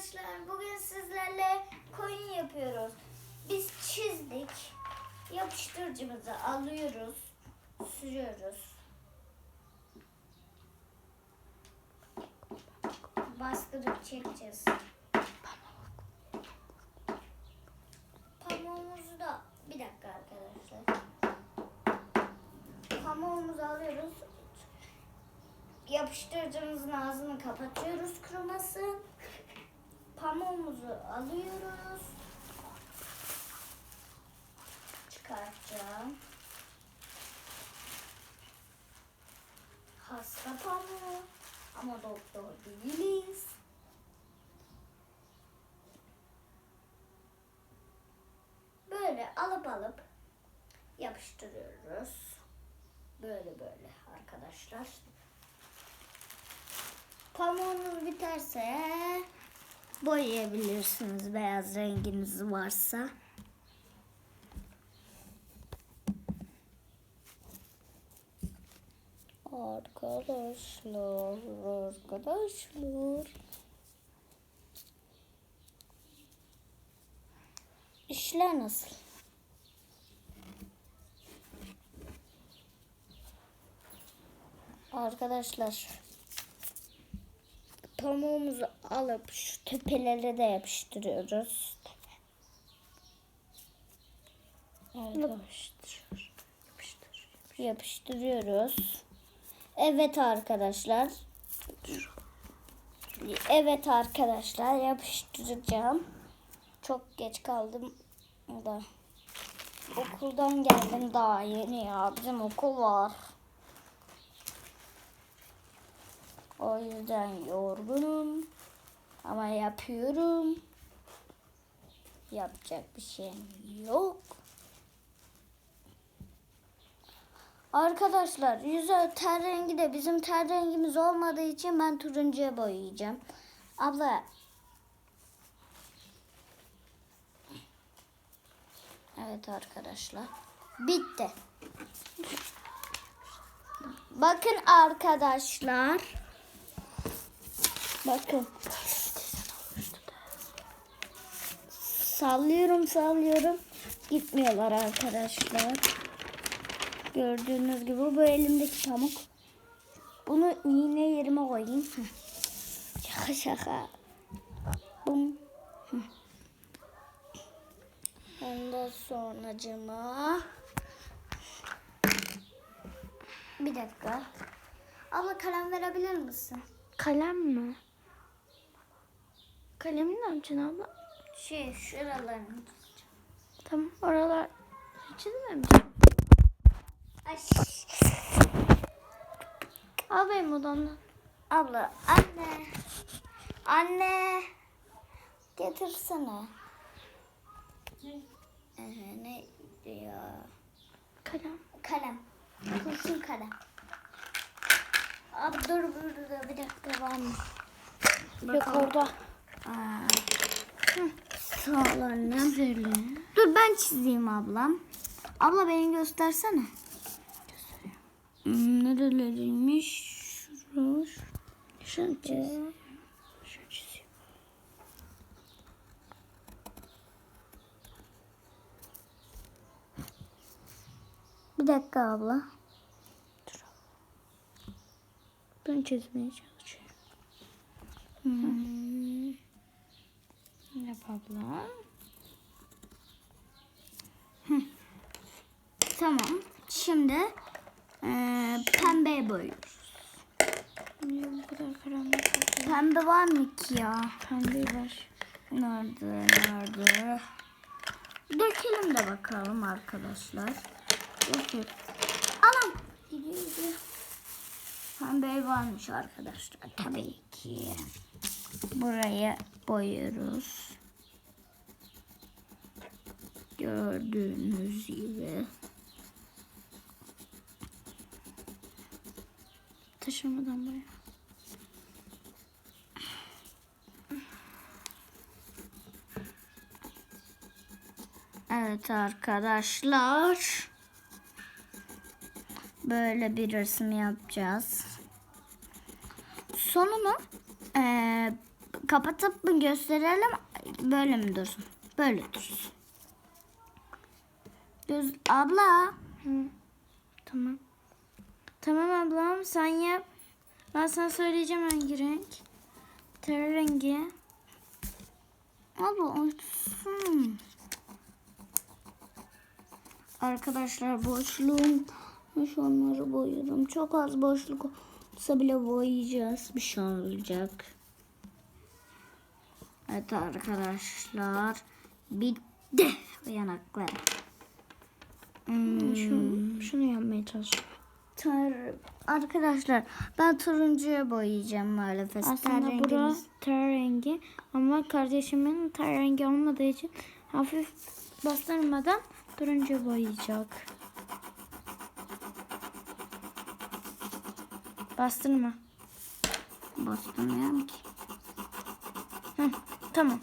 arkadaşlar. Bugün sizlerle koyun yapıyoruz. Biz çizdik. Yapıştırıcımızı alıyoruz. Sürüyoruz. Bastırıp çekeceğiz. Pamuğumuzu da bir dakika arkadaşlar. Pamuğumuzu alıyoruz. Yapıştırıcımızın ağzını kapatıyoruz kurumasın. Pamuğumuzu alıyoruz. Çıkartacağım. Hasta pamuğu. Ama doktor değiliz. Böyle alıp alıp yapıştırıyoruz. Böyle böyle arkadaşlar. Pamuğunuz biterse boyayabilirsiniz beyaz renginiz varsa. Arkadaşlar, arkadaşlar. İşler nasıl? Arkadaşlar pamuğumuzu alıp şu tepelere de yapıştırıyoruz. Yapıştır. Yapıştır. Yapıştırıyoruz. Evet arkadaşlar. Evet arkadaşlar yapıştıracağım. Çok geç kaldım da. Okuldan geldim daha yeni ya. Bizim okul var. O yüzden yorgunum. Ama yapıyorum. Yapacak bir şeyim yok. Arkadaşlar yüze ter rengi de bizim ter rengimiz olmadığı için ben turuncuya boyayacağım. Abla. Evet arkadaşlar. Bitti. Bakın arkadaşlar. Bakın. Sallıyorum sallıyorum. Gitmiyorlar arkadaşlar. Gördüğünüz gibi bu elimdeki pamuk. Bunu iğne yerime koyayım. Şaka şaka. Bum. Ondan sonracıma. Bir dakika. Abla kalem verebilir misin? Kalem mi? Kalemi ne yapacaksın abla? Şey şuralarını. Tamam oralar çizmemiş. Ay. Al benim odamdan. Abla anne. Anne. Getirsene. Ee, ne diyor? Kalem. Kalem. Kurşun kalem. Abi dur burada bir dakika var mı? Yok orada. Aa. Hı, Sağ ol annem. Güzel. Dur ben çizeyim ablam. Abla beni göstersene. Hmm, Nereleriymiş? Şunu çiz. Şunu çizeyim. Bir dakika abla. Ben çizmeye çalışıyorum. Hmm. Abla. Tamam. Şimdi eee pembeye boyuyoruz. Niye bu kadar karanlık oldu? Pembe var mı ki ya? Pembe var. Nerede? Nerede? Dökelim de bakalım arkadaşlar. Dökül. Anam. Gidiyor gidiyor. Pembe varmış arkadaşlar. Tabii ki. Burayı boyuyoruz. Gördüğünüz gibi. Taşırmadan buraya. Evet arkadaşlar. Böyle bir resim yapacağız. Sonunu eee, kapatıp mı gösterelim? Böyle mi dursun? Böyle dursun. Göz abla. Hı. Tamam. Tamam ablam sen yap. Ben sana söyleyeceğim hangi renk. Ter rengi. Abla olsun. Arkadaşlar boşluğum şu onları boyadım. Çok az boşluk olsa bile boyayacağız. Bir şey olacak. Evet arkadaşlar. Bitti yanaklar. Hmm. Şunu, şunu yapmaya çalışıyorum. Tar- arkadaşlar ben turuncuya boyayacağım maalesef. Aslında Ten bura ter rengi ama kardeşimin ter rengi olmadığı için hafif bastırmadan turuncu boyayacak. Bastırma. bastırmıyorum ki. Hı, tamam.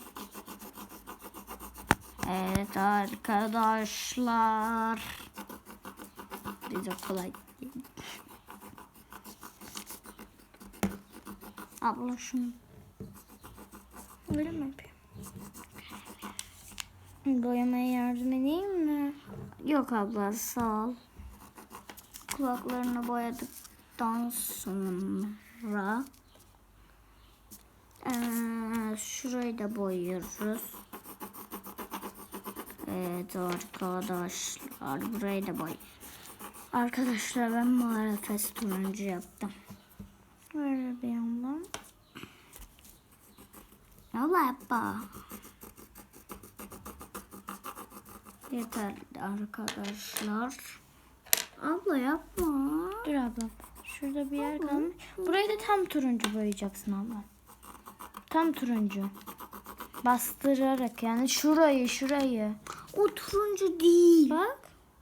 Evet arkadaşlar. Bize kolay. değil. Abla şunu. Öyle mi yapayım? Boyamaya yardım edeyim mi? Yok abla sağ ol. Kulaklarını boyadıktan sonra eee, şurayı da boyuyoruz. Evet arkadaşlar burayı da boy. Arkadaşlar ben maalesef turuncu yaptım. Ver bir yandan. Abla yapma. Yeter arkadaşlar. Abla yapma. Dur ablam. Şurada bir yer kalmış. Burayı da tam turuncu boyayacaksın ablam. Tam turuncu. Bastırarak yani şurayı şurayı. O turuncu değil. Bak.